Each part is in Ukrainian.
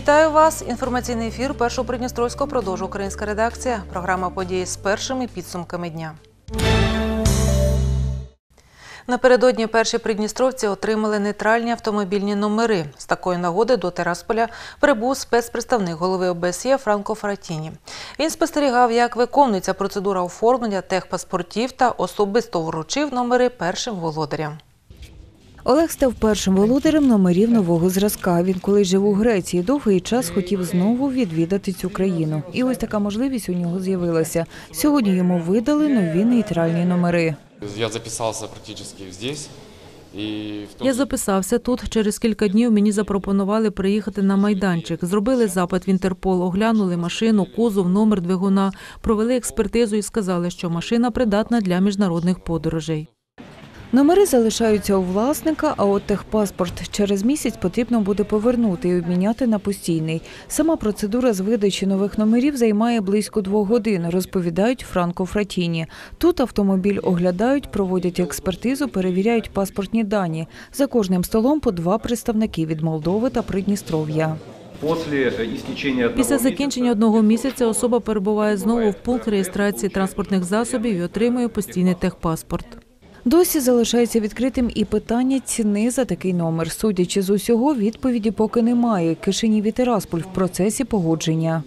Вітаю вас! Інформаційний ефір першого Придністровського продовжує українська редакція. Програма події з першими підсумками дня. Напередодні перші придністровці отримали нейтральні автомобільні номери. З такої нагоди до Терасполя прибув спецпредставник голови ОБСЄ Франко Фратіні. Він спостерігав, як виконується процедура оформлення техпаспортів та особисто вручив номери першим володарям. Олег став першим володарем номерів нового зразка. Він, коли жив у Греції, довгий час хотів знову відвідати цю країну. І ось така можливість у нього з'явилася. Сьогодні йому видали нові нейтральні номери. Я записался практически здесь. И в том Я записався тут. Через кілька днів мені запропонували приїхати на майданчик. Зробили запит в Інтерпол, оглянули машину, кузов, номер двигуна, провели експертизу і сказали, що машина придатна для міжнародних подорожей. Номери залишаються у власника, а от техпаспорт через місяць потрібно буде повернути і обміняти на постійний. Сама процедура з видачі нових номерів займає близько двох годин, розповідають Франко Фратіні. Тут автомобіль оглядають, проводять експертизу, перевіряють паспортні дані. За кожним столом по два представники від Молдови та Придністров'я. После э, истечения Після закінчення одного місяця особа перебуває знову в пункт реєстрації транспортних засобів і отримує постійний техпаспорт. Досі залишається відкритим і питання ціни за такий номер. Судячи з усього, відповіді поки немає. Кишинів Тирасполь в процесі погодження.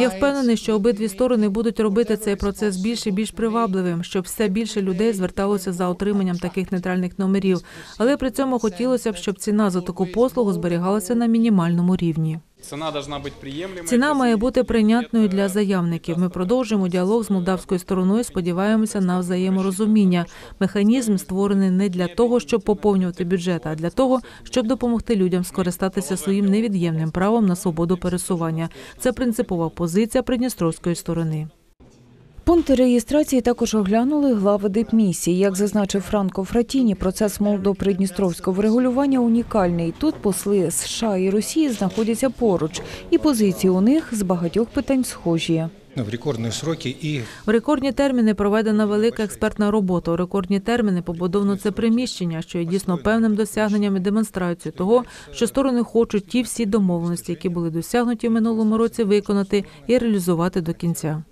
Я впевнений, що обидві сторони будуть робити цей процес більш і більш привабливим, щоб все більше людей зверталося за отриманням таких нейтральних номерів. Але при цьому хотілося б, щоб ціна за таку послугу зберігалася на мінімальному рівні. Ціна має бути прийнятною для заявників. Ми продовжуємо діалог з молдавською стороною. Сподіваємося на взаєморозуміння. Механізм створений не для того, щоб поповнювати бюджет, а для того, щоб допомогти людям скористатися своїм невід'ємним правом на свободу пересування. Це принципова позиція придністровської сторони. Пункти реєстрації також оглянули глави дипмісії. Як зазначив Франко Фратіні, процес молдо-придністровського врегулювання унікальний. Тут посли США і Росії знаходяться поруч, і позиції у них з багатьох питань схожі. в рекордные сроки и В рекордні терміни проведена велика експертна робота. У рекордні терміни побудовано це приміщення, що є дійсно певним досягненням і демонстрацією того, що сторони хочуть ті всі домовленості, які були досягнуті в минулому році, виконати і реалізувати до кінця.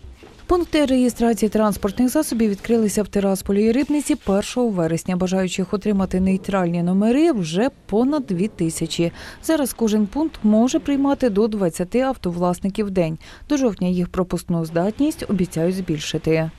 Пункти реєстрації транспортних засобів відкрилися в Тирасполі і Рибниці 1 вересня. Бажаючих отримати нейтральні номери вже понад дві тисячі. Зараз кожен пункт може приймати до 20 автовласників в день. До жовтня їх пропускну здатність обіцяють збільшити.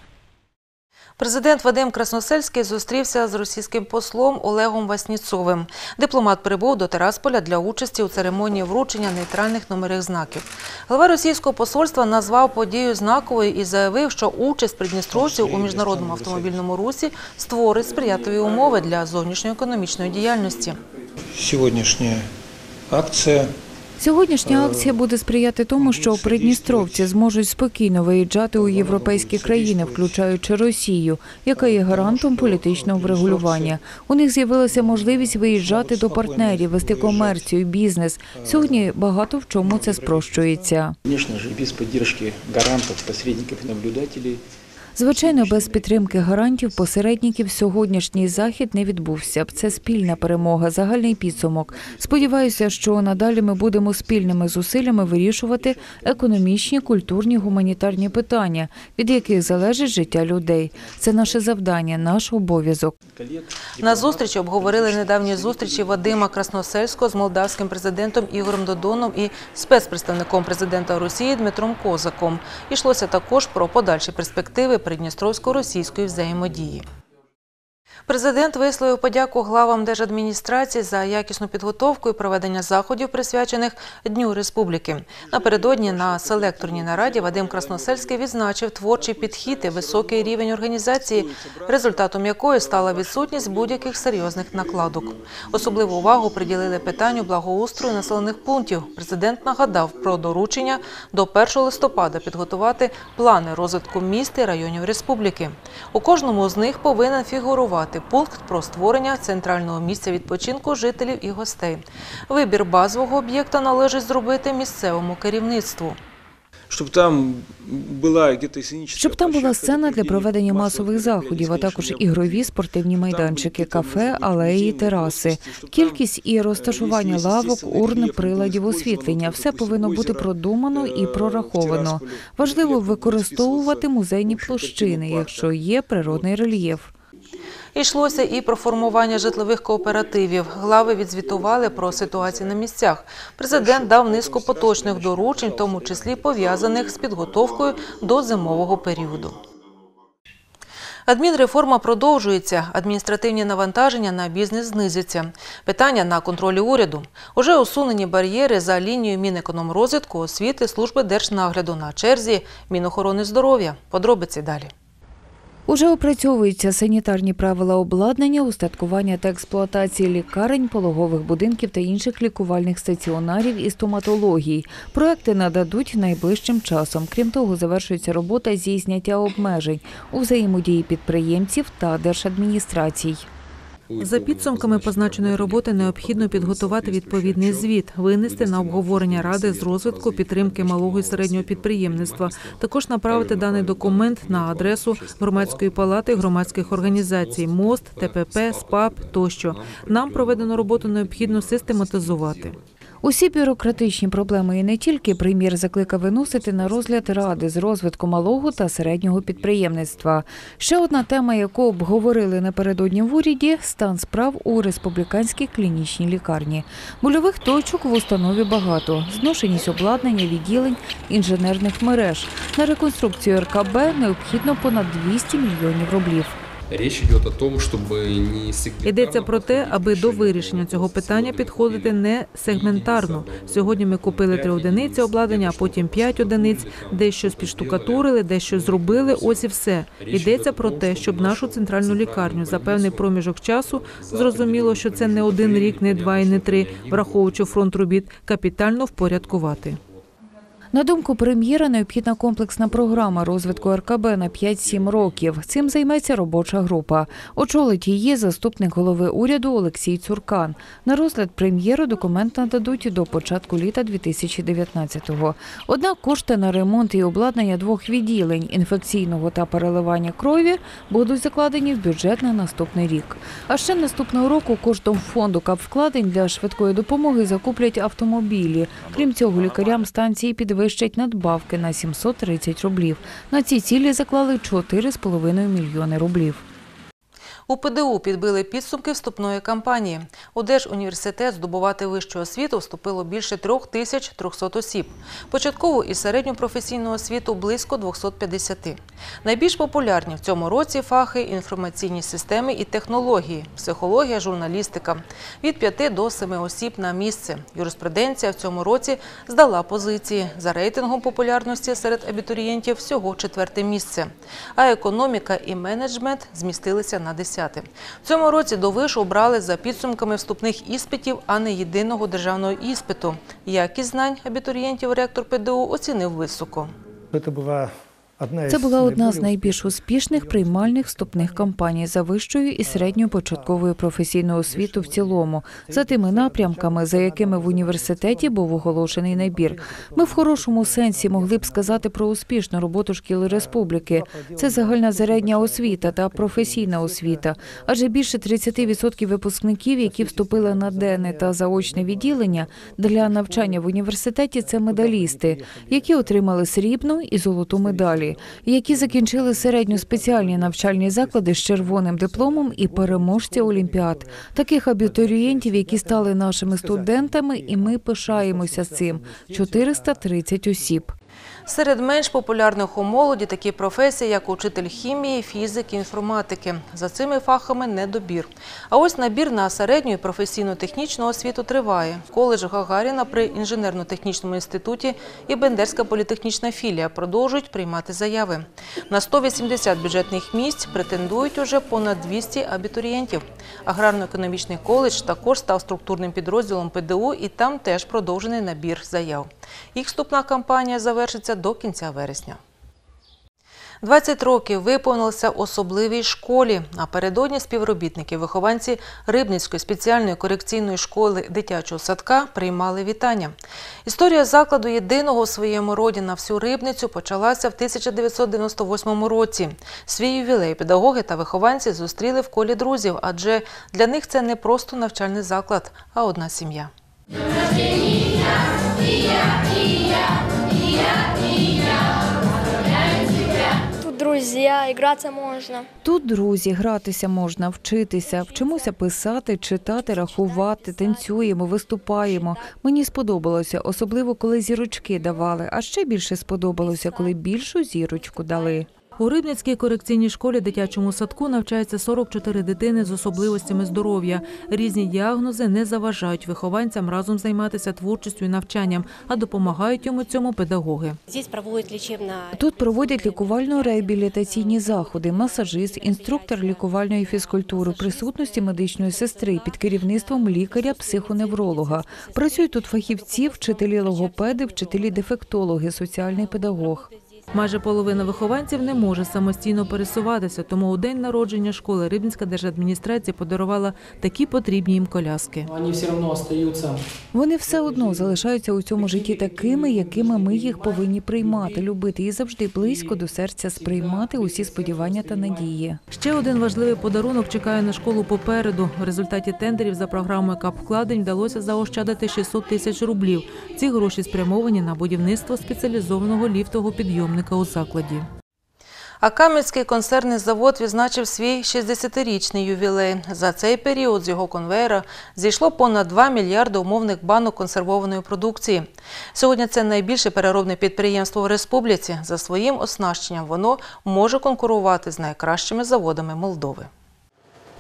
Президент Вадим Красносельський зустрівся з російським послом Олегом Васніцовим. Дипломат прибув до Терасполя для участі у церемонії вручення нейтральних номерих знаків. Глава російського посольства назвав подію знаковою і заявив, що участь придністровців у міжнародному автомобільному русі створить сприятливі умови для зовнішньоекономічної діяльності. сегодняшняя акция Сьогоднішня акція буде сприяти тому, що придністровці зможуть спокійно виїжджати у європейські країни, включаючи Росію, яка є гарантом політичного врегулювання. У них з'явилася можливість виїжджати до партнерів, вести комерцію, бізнес. Сьогодні багато в чому це спрощується. Же, без поддержки гарантов, посредников и наблюдателей Звичайно, без підтримки гарантів посередників сьогоднішній захід не відбувся б. Це спільна перемога, загальний підсумок. Сподіваюся, що надалі ми будемо спільними зусиллями вирішувати економічні, культурні, гуманітарні питання, від яких залежить життя людей. Це наше завдання, наш обов'язок. На зустрічі обговорили недавні зустрічі Вадима Красносельського з молдавським президентом Ігорем Додоном і спецпредставником президента Росії Дмитром Козаком. Йшлося також про подальші перспективи придністровсько-російської взаємодії. Президент висловив подяку главам держадміністрації за якісну підготовку і проведення заходів, присвячених Дню Республіки. Напередодні на селекторній нараді Вадим Красносельський відзначив творчий підхід і високий рівень організації, результатом якої стала відсутність будь-яких серйозних накладок. Особливу увагу приділили питанню благоустрою населених пунктів. Президент нагадав про доручення до 1 листопада підготувати плани розвитку міст і районів республіки. У кожному з них повинен фігурувати пункт про створення центрального місця відпочинку жителів і гостей. Вибір базового об'єкта належить зробити місцевому керівництву. чтобы там была где-то сценическая Щоб там була площадка сцена для проведения проведення массовых масових заходів, а також мероприятий, ігрові спортивні майданчики, кафе, алеї, тераси. Кількість і розташування лавок, урн, приладів освітлення все повинно бути продумано і прораховано. Важливо використовувати музейні площини, якщо є природний рельєф. Йшлося і про формування житлових кооперативів. Глави відзвітували про ситуацію на місцях. Президент дав низку поточних доручень, в тому числі пов'язаних з підготовкою до зимового періоду. Адмінреформа продовжується. Адміністративні навантаження на бізнес знизяться. Питання на контролі уряду. Уже усунені бар'єри за лінією Мінекономрозвитку, освіти, служби держнагляду на черзі, Мінохорони здоров'я. Подробиці далі. Уже опрацьовуються санітарні правила обладнання, устаткування та експлуатації лікарень, пологових будинків та інших лікувальних стаціонарів і стоматологій. Проекти нададуть найближчим часом. Крім того, завершується робота зі зняття обмежень у взаємодії підприємців та держадміністрацій. За підсумками позначеної роботи необхідно підготувати відповідний звіт, винести на обговорення ради з розвитку підтримки малого і середнього підприємництва. Також направити даний документ на адресу громадської палати громадських організацій МОСТ, ТПП, СПАП тощо. Нам проведену роботу необхідно систематизувати. Усі бюрократичні проблеми і не тільки прем'єр закликав виносити на розгляд ради з розвитку малого та середнього підприємництва. Ще одна тема, яку обговорили напередодні в уряді стан справ у республіканській клінічній лікарні. Больових точок в установі багато. Зношеність обладнання, відділень, інженерних мереж. На реконструкцію РКБ необхідно понад 200 мільйонів рублів. Йдеться про те, аби до вирішення цього питання підходити не сегментарно. Сьогодні ми купили три одиниці обладнання, а потім п'ять одиниць, дещо підштукатурили, дещо зробили. Ось і все. Йдеться про те, щоб нашу центральну лікарню за певний проміжок часу зрозуміло, що це не один рік, не два і не три, враховуючи фронт робіт, капітально впорядкувати. На думку прем'єра, необхідна комплексна програма розвитку РКБ на 5-7 років. Цим займеться робоча група. Очолить її заступник голови уряду Олексій Цуркан. На розгляд прем'єру документ нададуть до початку літа 2019-го. Однак кошти на ремонт і обладнання двох відділень інфекційного та переливання крові будуть закладені в бюджет на наступний рік. А ще наступного року коштом фонду капвкладень для швидкої допомоги закуплять автомобілі. Крім цього, лікарям станції підвищать надбавки на 730 рублів. На ці цілі заклали 4,5 мільйони рублів. У ПДУ підбили підсумки вступної кампанії. У Держуніверситет здобувати вищу освіту вступило більше 3300 осіб. Початкову і середню професійну освіту – близько 250. Найбільш популярні в цьому році фахи інформаційні системи і технології, психологія, журналістика. Від 5 до 7 осіб на місце. Юриспруденція в цьому році здала позиції. За рейтингом популярності серед абітурієнтів всього четверте місце. А економіка і менеджмент змістилися на 10. В цьому році до вишу обрали за підсумками вступних іспитів, а не єдиного державного іспиту. Якість знань абітурієнтів ректор ПДУ оцінив високо. Це була Це була одна з найбільш успішних приймальних вступних кампаній за вищою і середньою початковою професійною освіту в цілому, за тими напрямками, за якими в університеті був оголошений набір. Ми в хорошому сенсі могли б сказати про успішну роботу шкіл республіки. Це загальна середня освіта та професійна освіта. Адже більше 30% випускників, які вступили на денне та заочне відділення для навчання в університеті, це медалісти, які отримали срібну і золоту медалі які закінчили середньо-спеціальні навчальні заклади з червоним дипломом і переможці олімпіад. Таких абітурієнтів, які стали нашими студентами, і ми пишаємося цим. 430 осіб. Серед менш популярних у молоді такі професії, як учитель хімії, фізики, інформатики. За цими фахами недобір. А ось набір на середню і професійно-технічну освіту триває. Коледж Гагаріна при інженерно-технічному інституті і Бендерська політехнічна філія продовжують приймати заяви. На 180 бюджетних місць претендують уже понад 200 абітурієнтів. Аграрно-економічний коледж також став структурним підрозділом ПДУ і там теж продовжений набір заяв. Їх вступна кампанія завершиться до кінця вересня. 20 років виповнилося особливій школі. Напередодні співробітники, вихованці Рибницької спеціальної корекційної школи дитячого садка приймали вітання. Історія закладу єдиного у своєму роді на всю рибницю почалася в 1998 році. Свій ювілей педагоги та вихованці зустріли в колі друзів, адже для них це не просто навчальний заклад, а одна сім'я. Тут друзья, играться можна. Тут друзі, гратися можна, вчитися, вчимося писати, читати, рахувати, танцюємо, виступаємо. Мені сподобалося, особливо коли зірочки давали. А ще більше сподобалося, коли більшу зірочку дали. У Рибницькій корекційній школі дитячому садку навчається 44 дитини з особливостями здоров'я. Різні діагнози не заважають вихованцям разом займатися творчістю і навчанням, а допомагають йому цьому педагоги. Здесь проводят лечебно... Тут проводять лікувально-реабілітаційні заходи, масажист, інструктор лікувальної фізкультури, присутності медичної сестри під керівництвом лікаря-психоневролога. Працюють тут фахівці, вчителі логопеди, вчителі дефектологи, соціальний педагог. Майже половина вихованців не може самостійно пересуватися, тому у день народження школи Рибницька держадміністрація подарувала такі потрібні їм коляски. Они все равно остаются Вони все одно залишаються у цьому житті такими, якими ми їх повинні приймати, любити і завжди близько до серця сприймати усі сподівання та надії. Ще один важливий подарунок чекає на школу попереду. В результаті тендерів за програмою капвкладень вдалося заощадити 600 тисяч рублів. Ці гроші спрямовані на будівництво спеціалізованого ліфтового підйомника у закладі. А Кам'янський консервний завод відзначив свій 60-річний ювілей. За цей період з його конвейера зійшло понад 2 мільярди умовних банок консервованої продукції. Сьогодні це найбільше переробне підприємство в республіці. За своїм оснащенням воно може конкурувати з найкращими заводами Молдови.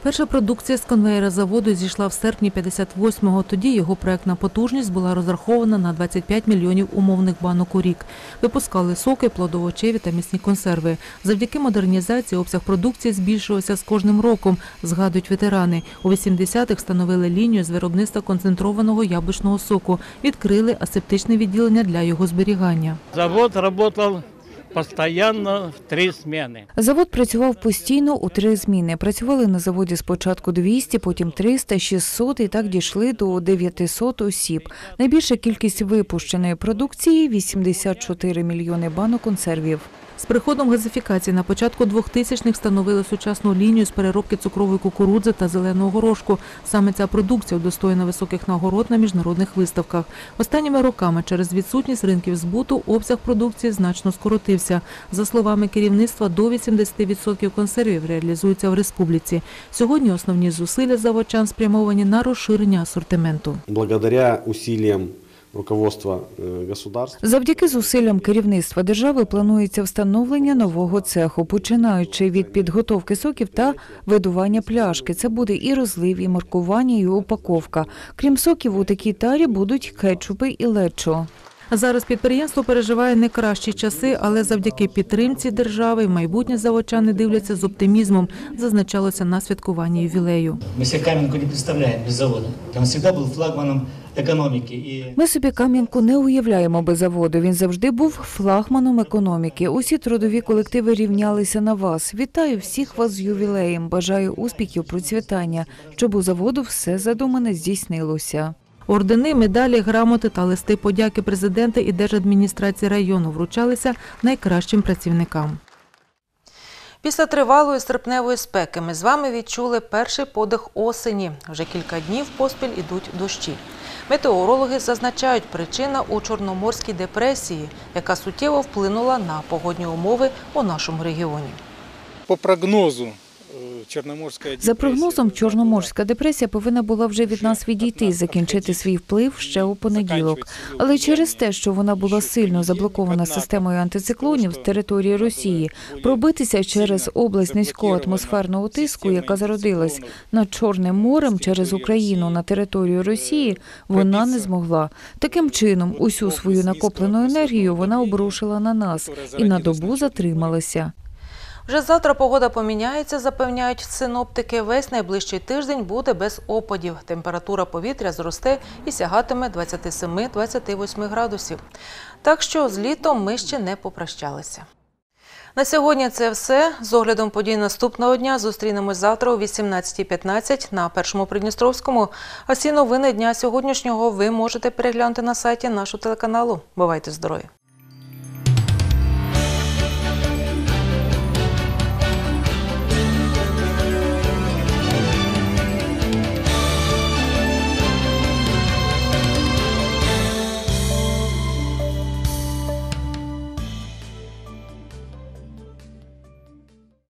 Перша продукція з конвейера заводу зійшла в серпні 58-го. Тоді його проектна потужність була розрахована на 25 мільйонів умовних банок у рік. Випускали соки, плодовочеві та м'ясні консерви. Завдяки модернізації обсяг продукції збільшувався з кожним роком, згадують ветерани. У 80-х встановили лінію з виробництва концентрованого яблучного соку. Відкрили асептичне відділення для його зберігання. Завод працював постійно в три зміни. Завод працював постійно у три зміни. Працювали на заводі спочатку 200, потім 300, 600 і так дійшли до 900 осіб. Найбільша кількість випущеної продукції – 84 мільйони банок консервів. З приходом газифікації на початку 2000-х встановили сучасну лінію з переробки цукрової кукурудзи та зеленого горошку. Саме ця продукція удостоєна високих нагород на міжнародних виставках. Останніми роками через відсутність ринків збуту обсяг продукції значно скоротився. За словами керівництва, до 80% консервів реалізуються в республіці. Сьогодні основні зусилля заводчан спрямовані на розширення асортименту. Благодаря усилиям руководства э, государства. Завдяки зусиллям керівництва держави планується встановлення нового цеху, починаючи від підготовки соків та видування пляшки. Це буде і розлив, і маркування, і упаковка. Крім соків, у такій тарі будуть кетчупи і лечо. Зараз підприємство переживає не кращі часи, але завдяки підтримці держави в майбутнє заводчани дивляться з оптимізмом, зазначалося на святкуванні ювілею. Мы себе Каменку не представляем без завода. Он всегда был флагманом экономики. И Ми собі Кам'янку не уявляємо без заводу. Він завжди був флагманом економіки. Усі трудові колективи рівнялися на вас. Вітаю всіх вас з ювілеєм. Бажаю успіхів, процвітання, щоб у заводу все задумане здійснилося. Ордени, медалі, грамоти та листи подяки президента і держадміністрації району вручалися найкращим працівникам. Після тривалої серпневої спеки ми з вами відчули перший подих осені. Вже кілька днів поспіль ідуть дощі. Метеорологи зазначають, причина у Чорноморській депресії, яка суттєво вплинула на погодні умови у нашому регіоні. По прогнозу За прогнозом, Чорноморська депресія повинна була вже від нас відійти і закінчити свій вплив ще у понеділок. Але через те, що вона була сильно заблокована системою антициклонів з території Росії, пробитися через область низького атмосферного тиску, яка зародилась над Чорним морем через Україну на територію Росії, вона не змогла. Таким чином, усю свою накоплену енергію вона обрушила на нас і на добу затрималася. Вже завтра погода поміняється, запевняють синоптики. Весь найближчий тиждень буде без опадів. Температура повітря зросте і сягатиме 27-28 градусів. Так що з літом ми ще не попрощалися. На сьогодні це все. З оглядом подій наступного дня зустрінемось завтра о 18.15 на Першому Придністровському. А всі новини дня сьогоднішнього ви можете переглянути на сайті нашого телеканалу. Бувайте здорові!